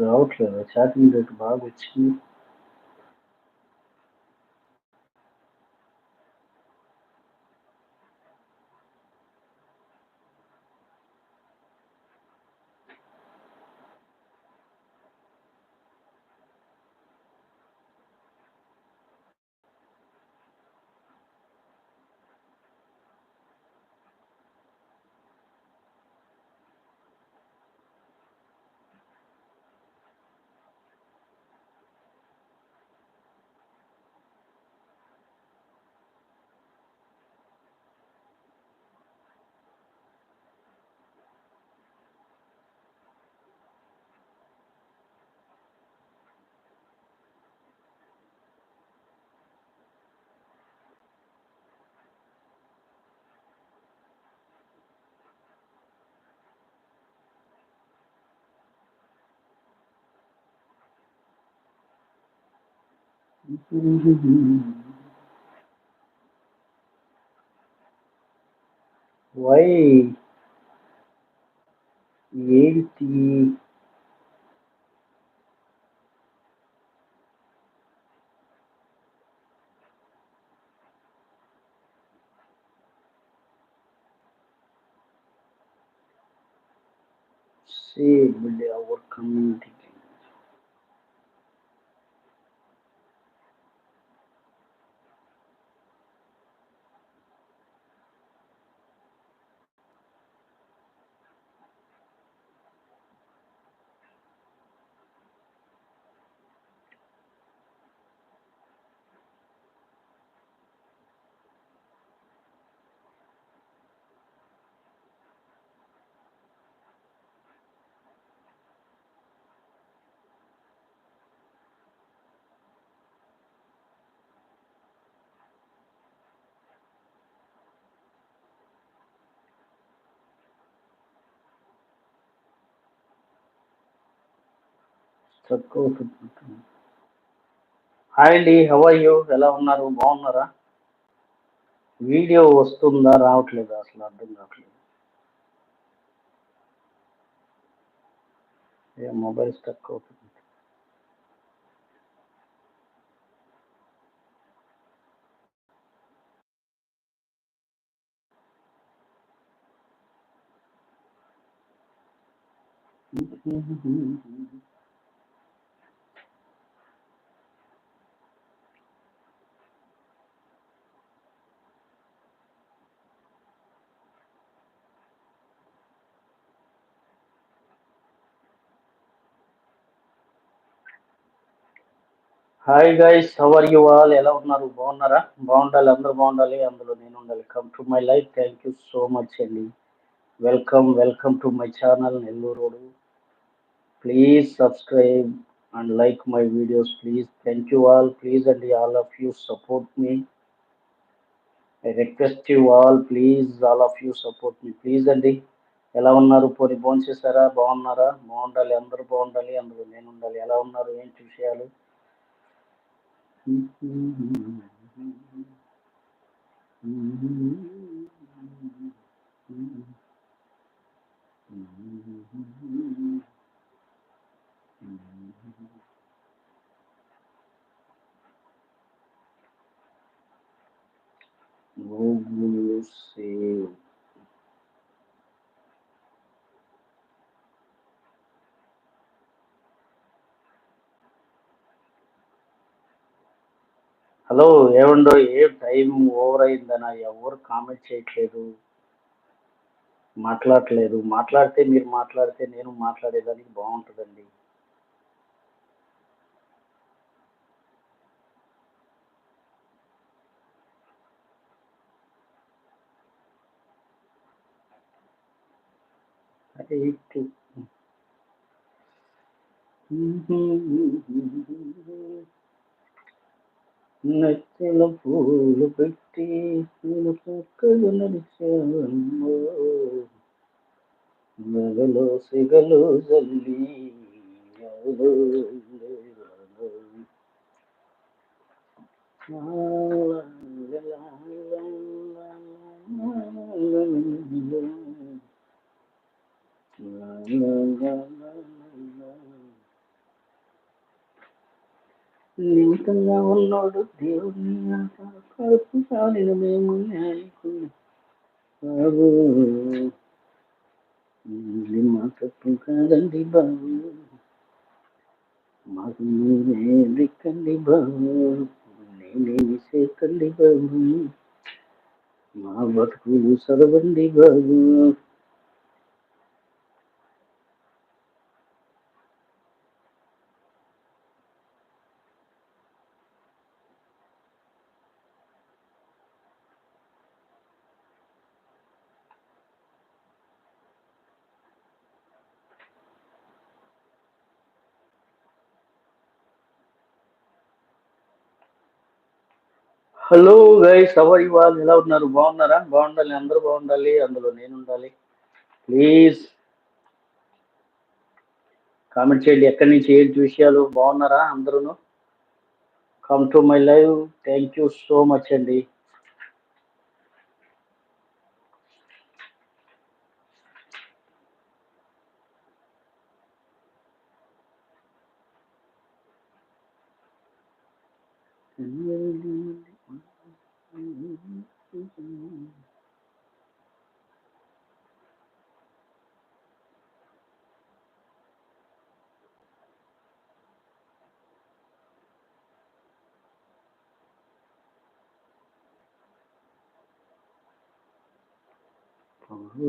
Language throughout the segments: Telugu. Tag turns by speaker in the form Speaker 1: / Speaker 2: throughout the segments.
Speaker 1: రావట్లేదు చాటింగ్ రేట్ బాగా వచ్చింది Why 80 see, but our community struck అవుతుంది హాయ్ అండి హౌ ఆర్ యూ? ఎలా ఉన్నారు? బాగున్నారా? వీడియో వస్తుందా? రావట్లేదు? అసలు అర్థం కావట్లేదు. ఏ మొబైల్ స్ట్రక్ అవుతుంది. Hi guys how are you all ఎలా ఉన్నారు? బాగున్నారా? బాగుండాలి అందరూ బాగుండాలి అందులో నేను ఉండాలి. Come to my life thank you so much అండి welcome welcome to my channel Nellore please subscribe and like my videos please thank you all please అండి all of you support me I request you all please all of you support me please అండి ఎలా ఉన్నారు? పోనీ ఫోన్ చేశారా బాగున్నారా? బాగుండాలి అందరూ బాగుండాలి అందులో నేను ఉండాలి. ఎలా ఉన్నారు? ఏంటి విషయాలు? Orgulho seu. హలో ఏమండో ఏ టైం ఓవర్ అయిందనా ఎవరు కామెంట్ చేయట్లేదు. మాట్లాడట్లేదు. మాట్లాడితే మీరు మాట్లాడితే నేను మాట్లాడేదానికి బాగుంటుందండి. రైట్ నచ్చిన పూలు పెట్టి నేను పక్కలు నడిచాను నగలో సిగలు జల్లి ఎవరో లేరాలో. నిమితంగా ఉన్నాడు దేవుడిని ఆట కడుపు కాలిన మేము బాబు ఇది మా తప్పు కాదండి బాబు. మాకు మీరే దిక్కండి బాబు. నేనేమి చేతండి బాబు. మా బతుకులు చదవండి బాబు. హలో గైస్ ఎవరి వాళ్ళు ఎలా ఉన్నారు? బాగున్నారా? బాగుండాలి. అందరూ బాగుండాలి. అందులో నేను ఉండాలి. ప్లీజ్ కామెంట్ చేయండి. ఎక్కడి నుంచి ఏంటి విషయాలు? బాగున్నారా? అందరూ come to my live thank you so much అండి.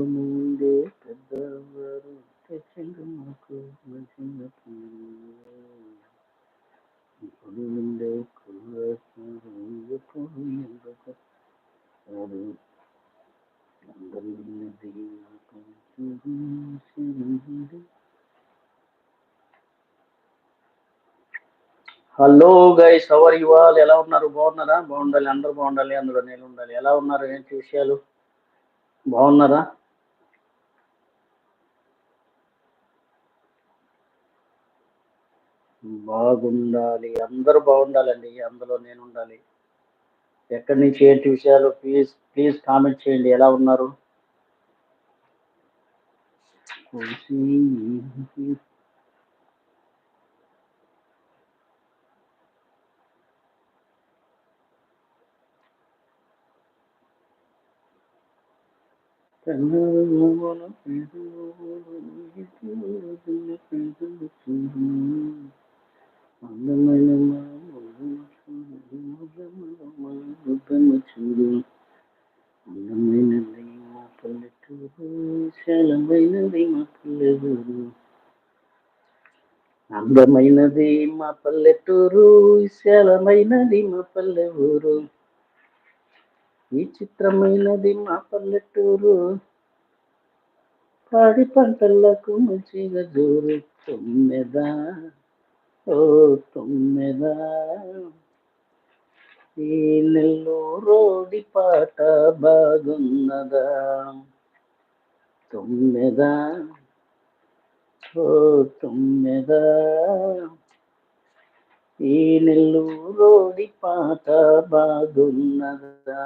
Speaker 1: ముందే పెద్దవారు తెచ్చండు మాకు మంచిన ఇప్పుడు ముందే కుర్రాడు అందరి ఉన్నది హలో గైస్ ఎవరు ఇవాళ ఎలా ఉన్నారు? బాగున్నారా? బాగుండాలి. అందరూ బాగుండాలి. అందులో నేను ఉండాలి. ఎలా ఉన్నారు? ఏంటి విషయాలు బాగున్నారా? బాగుండాలి. అందరూ బాగుండాలండి. అందులో నేను ఉండాలి ఎక్కడి నుంచి ఏంటి విషయాలు? ప్లీజ్ ప్లీజ్ కామెంట్ చేయండి. ఎలా ఉన్నారు? అందమైన మా చూడు. అందమైనది మా పల్లెటూరు విశాలమైనది మా పల్లెటూరు. అందమైనది మా పల్లెటూరు విశాలమైనది మా పల్లెటూరు. ఈ విచిత్రమైనది మా పల్లెటూరు. పాడి పంటలకు మంచిగా జోరు తొమ్మిదా. ఓ తొమ్మిదా. ఈ నెల్లూరోడి పాట బాగున్నదా? తొమ్మిదా. ఓ తొమ్మిదా. ఈ నెల్లూరోడి పాత బాగున్నదా?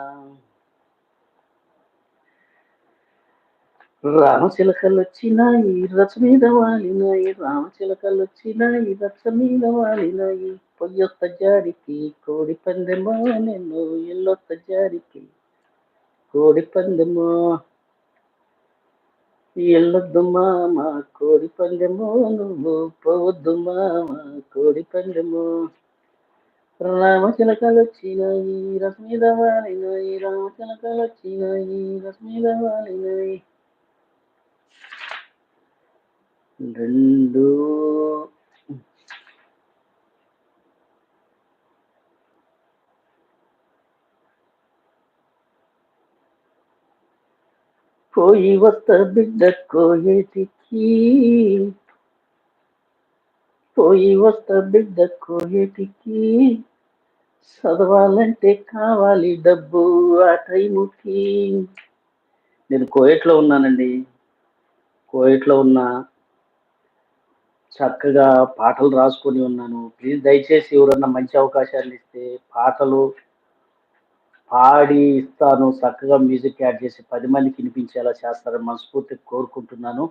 Speaker 1: రామచిలకలు వచ్చినాయి రచ్చ మీద వాలినాయి రామచిలకలు వచ్చినాయి రచ్చ మీద వాలినాయి. పొయ్యొత్త జాడికి కోడి పందెమో నేను ఎల్లొత్త జాడికి కోడి పందెమో. ఎల్లొద్దు మామ కోడి పందెము నువ్వు పోవద్దు మామ కోడి పందెము. రామచిలకలు వచ్చినాయి రశ్మిద వాలినాయి రామచిలకలు వచ్చినాయి రశ్మిద వాలినాయి రెండు పోయి వస్త బిడ్డ కోయేటికి. పోయి వస్త బిడ్డ కోయేటికి. చదవాలంటే కావాలి డబ్బు ఆ టైముకి. నేను కోయట్లో ఉన్నానండి. కోయట్లో ఉన్నా. చక్కగా పాటలు రాసుకొని ఉన్నాను. ప్లీజ్ దయచేసి ఎవరన్నా మంచి అవకాశాలు ఇస్తే పాటలు పాడి ఇస్తాను చక్కగా మ్యూజిక్ యాడ్ చేసి పది మందికి వినిపించేలా చేస్తారని మనస్ఫూర్తిగా కోరుకుంటున్నాను.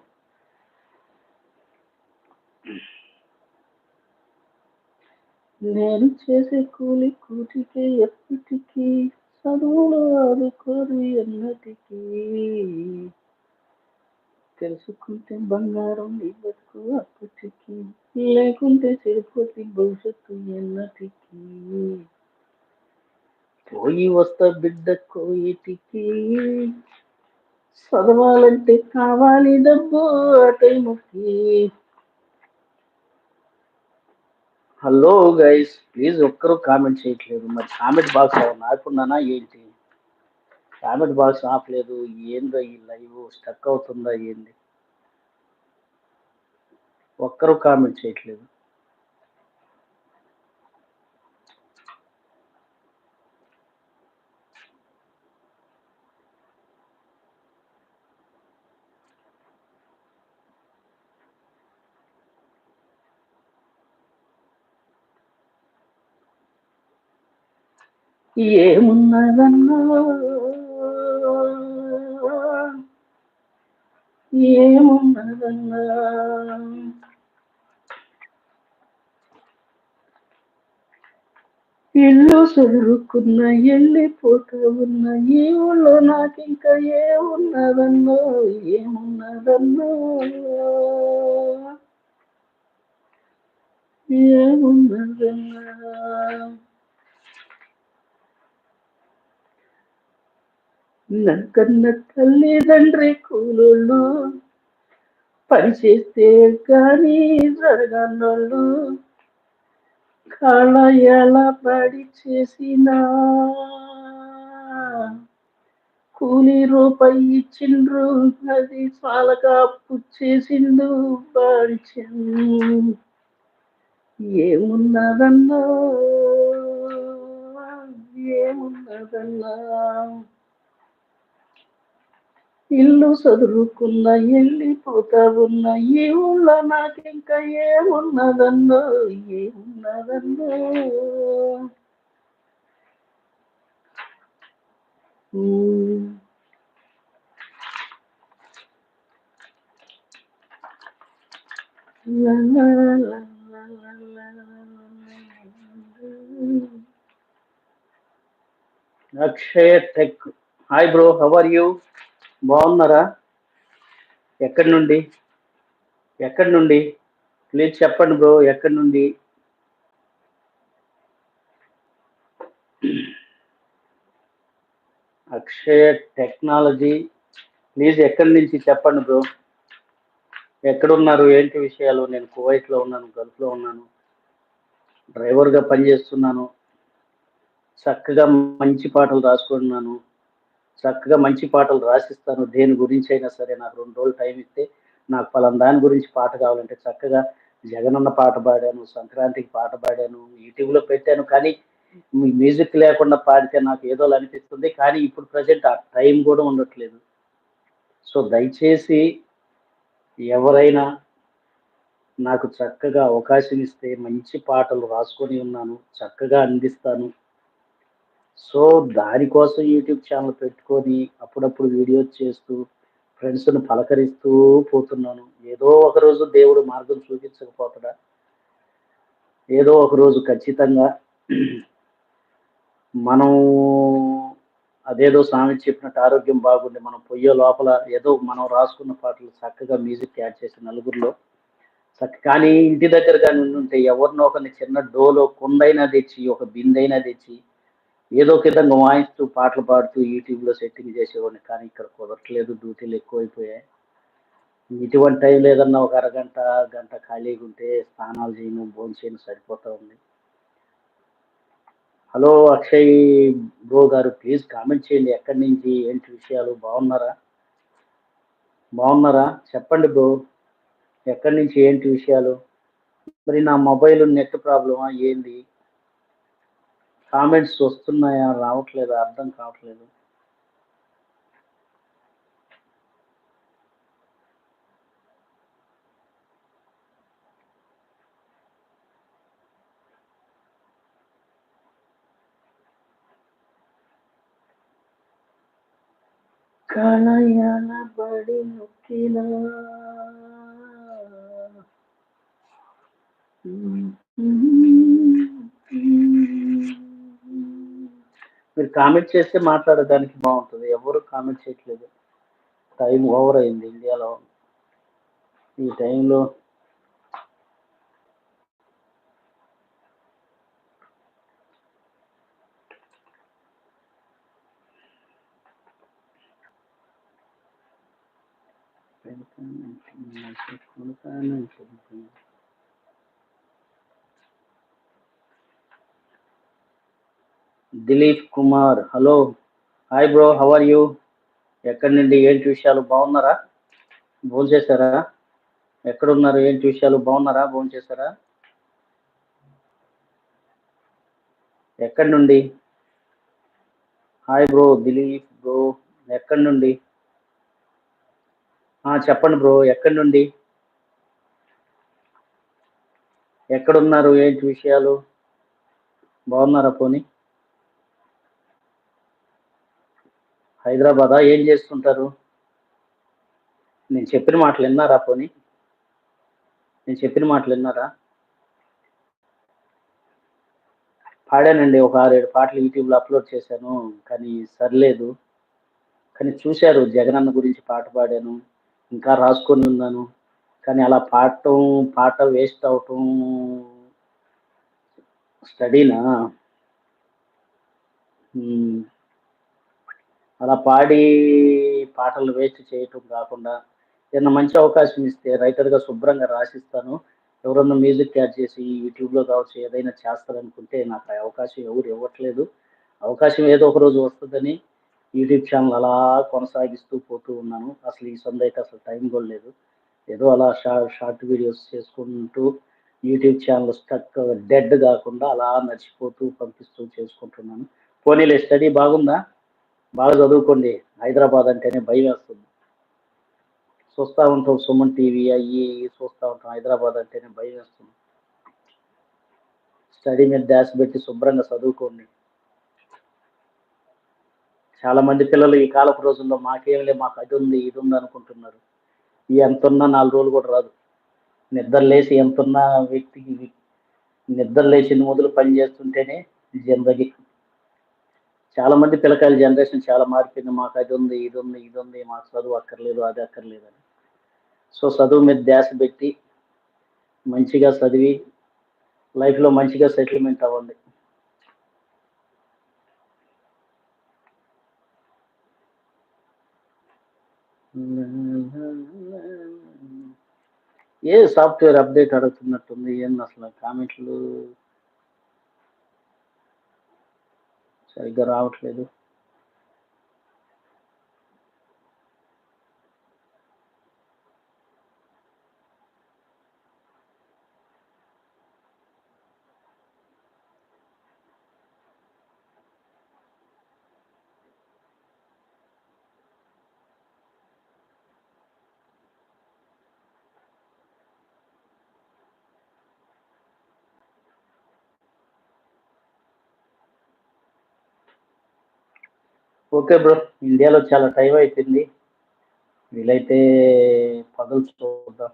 Speaker 1: నేను చేసే కూలి కూటికి ఎప్పటికీ చదువులు ఆదుకోరు ఎన్నటికీ. తెలుసుకుంటే బంగారం నీ బతుకు అప్పటికి లేకుంటే చెడిపోతే భవిష్యత్తు ఎన్నటికీ. పోయి వస్తా బిడ్డ కోయిటికి చదవాలంటే కావాలి డబ్బు ఆ టైంకి హలో గైస్ ప్లీజ్ ఒక్కరు కామెంట్ చేయట్లేదు. మరి కామెంట్ బాక్స్ ఏమన్నా ఏంటి? కామెంట్ బాక్స్ ఆపలేదు. ఏందో ఈ లైవ్ స్టక్ అవుతుందా ఏంది? ఒక్కరు కామెంట్ చేయట్లేదు. ఏమున్నదన్నా? ఏమున్నదన్నా? ఇల్లు చదువుకున్న వెళ్ళిపోతూ ఉన్న ఈ ఊళ్ళో నాకింకా ఏమున్నదన్నో? ఏమున్నదన్నో? ఏమున్నదన్నా? నక్కన్న తల్లిదండ్రి కూలోళ్ళు పని చేస్తే కానీ జరగనోళ్ళు కళ ఎలా పడి చేసినా కూలి రూపాయి ఇచ్చిండ్రు అది చాలగా అప్పు చేసిండు ఏమున్నదన్నా? ఏమున్నదన్నా? ఇల్లు చదువుకున్న వెళ్ళిపోతా ఉన్న ఈ ఊళ్ళో నాకింకా ఏమున్నదన్నో ఏమున్నదన్నో Akshaya tech. Hi bro how are you? బాగున్నారా? ఎక్కడి నుండి? ఎక్కడి నుండి? ప్లీజ్ చెప్పండి బ్రో ఎక్కడి నుండి? అక్షయ టెక్నాలజీ. ప్లీజ్ ఎక్కడి నుంచి చెప్పండి బ్రో. ఎక్కడున్నారు? ఏంటి విషయాలు? నేను కువైట్లో ఉన్నాను గల్ఫ్లో ఉన్నాను. డ్రైవర్గా పనిచేస్తున్నాను. చక్కగా మంచి పాటలు రాసుకుంటున్నాను. చక్కగా మంచి పాటలు రాసిస్తాను. దేని గురించి అయినా సరే నాకు రెండు రోజులు టైం ఇస్తే నాకు పలానా దాని గురించి పాట కావాలంటే చక్కగా జగనన్న పాట పాడాను సంక్రాంతికి పాట పాడాను యూట్యూబ్లో పెట్టాను. కానీ మ్యూజిక్ లేకుండా పాడితే నాకు ఏదో అనిపిస్తుంది. కానీ ఇప్పుడు ప్రజెంట్ ఆ టైం కూడా ఉండట్లేదు. సో దయచేసి ఎవరైనా నాకు చక్కగా అవకాశం ఇస్తే మంచి పాటలు రాసుకొని ఉన్నాను చక్కగా అందిస్తాను. సో దానికోసం యూట్యూబ్ ఛానల్ పెట్టుకొని అప్పుడప్పుడు వీడియోస్ చేస్తూ ఫ్రెండ్స్ను పలకరిస్తూ పోతున్నాను. ఏదో ఒక రోజు దేవుడు మార్గం చూపించకపోతాడా? ఏదో ఒక రోజు ఖచ్చితంగా మనం అదేదో స్వామి చెప్పినట్టు ఆరోగ్యం బాగుండి మనం పొయ్యే లోపల ఏదో మనం రాసుకున్న పాటలు చక్కగా మ్యూజిక్ యాడ్ చేసి నలుగురిలో చక్క కానీ ఇంటి దగ్గర కానీ ఉంటే ఎవరినో ఒకరిని చిన్న డోలో కుండైనా తెచ్చి ఒక బిందైనా తెచ్చి ఏదో ఒక విధంగా వాయిస్తూ పాటలు పాడుతూ యూట్యూబ్లో సెట్టింగ్ చేసేవాడిని కానీ ఇక్కడ కుదరట్లేదు డ్యూటీలు ఎక్కువైపోయాయి. ఇటువంటి టైం లేదన్నా ఒక అరగంట గంట ఖాళీగా ఉంటే స్నానాలు చేయను భోజనం చేయను సరిపోతూ ఉంది. హలో అక్షయ్ బ్రో గారు ప్లీజ్ కామెంట్ చేయండి ఎక్కడి నుంచి ఏంటి విషయాలు బాగున్నారా? బాగున్నారా? చెప్పండి బ్రో ఎక్కడి నుంచి ఏంటి విషయాలు? మరి నా మొబైల్ నెట్ ప్రాబ్లమా ఏంది? కామెంట్స్ వస్తున్నాయా? రావట్లేదు? అర్థం కావట్లేదు. కళయాల బడి మీరు కామెంట్ చేస్తే మాట్లాడడానికి బాగుంటుంది. ఎవరు కామెంట్ చేయట్లేదు. టైం ఓవర్ అయింది ఇండియాలో. ఈ టైంలో Dilip Kumar. Hello hi bro how are you ఎక్కడి నుండి ఏంటి విషయాలు? బాగున్నారా? భోజనం చేశారా? ఎక్కడున్నారు? ఏంటి విషయాలు? బాగున్నారా? భోజనం చేశారా? ఎక్కడి నుండి? హాయ్ బ్రో దిలీప్ బ్రో ఎక్కడి నుండి? చెప్పండి బ్రో ఎక్కడి నుండి? ఎక్కడున్నారు? ఏంటి విషయాలు? బాగున్నారా పోనీ? హైదరాబాదా? ఏం చేస్తుంటారు? నేను చెప్పిన మాటలు విన్నారా పోనీ? నేను చెప్పిన మాటలు విన్నారా? పాడానండి ఒక ఆరేడు పాటలు యూట్యూబ్లో అప్లోడ్ చేశాను కానీ సర్లేదు. కానీ చూశారు జగనన్న గురించి పాట పాడాను ఇంకా రాసుకొని ఉన్నాను. కానీ అలా పాడటం పాట వేస్ట్ అవటం స్టడీనా? అలా పాడి పాటలు వేస్ట్ చేయటం కాకుండా ఏదైనా మంచి అవకాశం ఇస్తే రైటర్గా శుభ్రంగా రాసిస్తాను. ఎవరన్నా మ్యూజిక్ యాడ్ చేసి యూట్యూబ్లో కావచ్చు ఏదైనా చేస్తారనుకుంటే నాకు ఆ అవకాశం ఎవరు ఇవ్వట్లేదు. అవకాశం ఏదో ఒక రోజు వస్తుందని యూట్యూబ్ ఛానల్ అలా కొనసాగిస్తూ పోతూ ఉన్నాను. అసలు ఈ సొంత అయితే అసలు టైం కూడా లేదు. ఏదో అలా షార్ట్ షార్ట్ వీడియోస్ చేసుకుంటూ యూట్యూబ్ ఛానల్ స్టక్ డెడ్ కాకుండా అలా నడిచిపోతూ పంపిస్తూ చేసుకుంటున్నాను. పోనీలే స్టడీ బాగుందా? బాగా చదువుకోండి. హైదరాబాద్ అంటేనే భయం వేస్తుంది. చూస్తూ ఉంటాం సుమన్ టీవీ అయ్యి చూస్తూ ఉంటాం. హైదరాబాద్ అంటేనే భయం వేస్తుంది. స్టడీ మీద డాష్ పెట్టి శుభ్రంగా చదువుకోండి. చాలామంది పిల్లలు ఈ కాలపు రోజుల్లో మాకేమిలే మాకు అది ఉంది ఇది ఉంది అనుకుంటున్నారు. ఈ ఎంత నాలుగు రోజులు కూడా రాదు. నిద్ర లేచి ఎంతున్న వ్యక్తికి నిద్ర లేచిన మొదలు పని చేస్తుంటేనే జిందగీ చాలా మంది పిల్లకాయల జనరేషన్ చాలా మారిపోయింది. మాకు అది ఉంది ఇది ఉంది ఇది ఉంది మాకు చదువు అక్కర్లేదు అది అక్కర్లేదు అని సో చదువు మీద ధ్యాస పెట్టి మంచిగా చదివి లైఫ్లో మంచిగా సెటిల్మెంట్ అవ్వండి. ఏ సాఫ్ట్వేర్ అప్డేట్ అడుగుతున్నట్టుంది? ఏంది అసలు కామెంట్లు? సరిగ్గా రావట్లేదు ఓకే బ్రో ఇండియాలో చాలా టైం అయిపోయింది. వీలైతే పగలు చూద్దాం.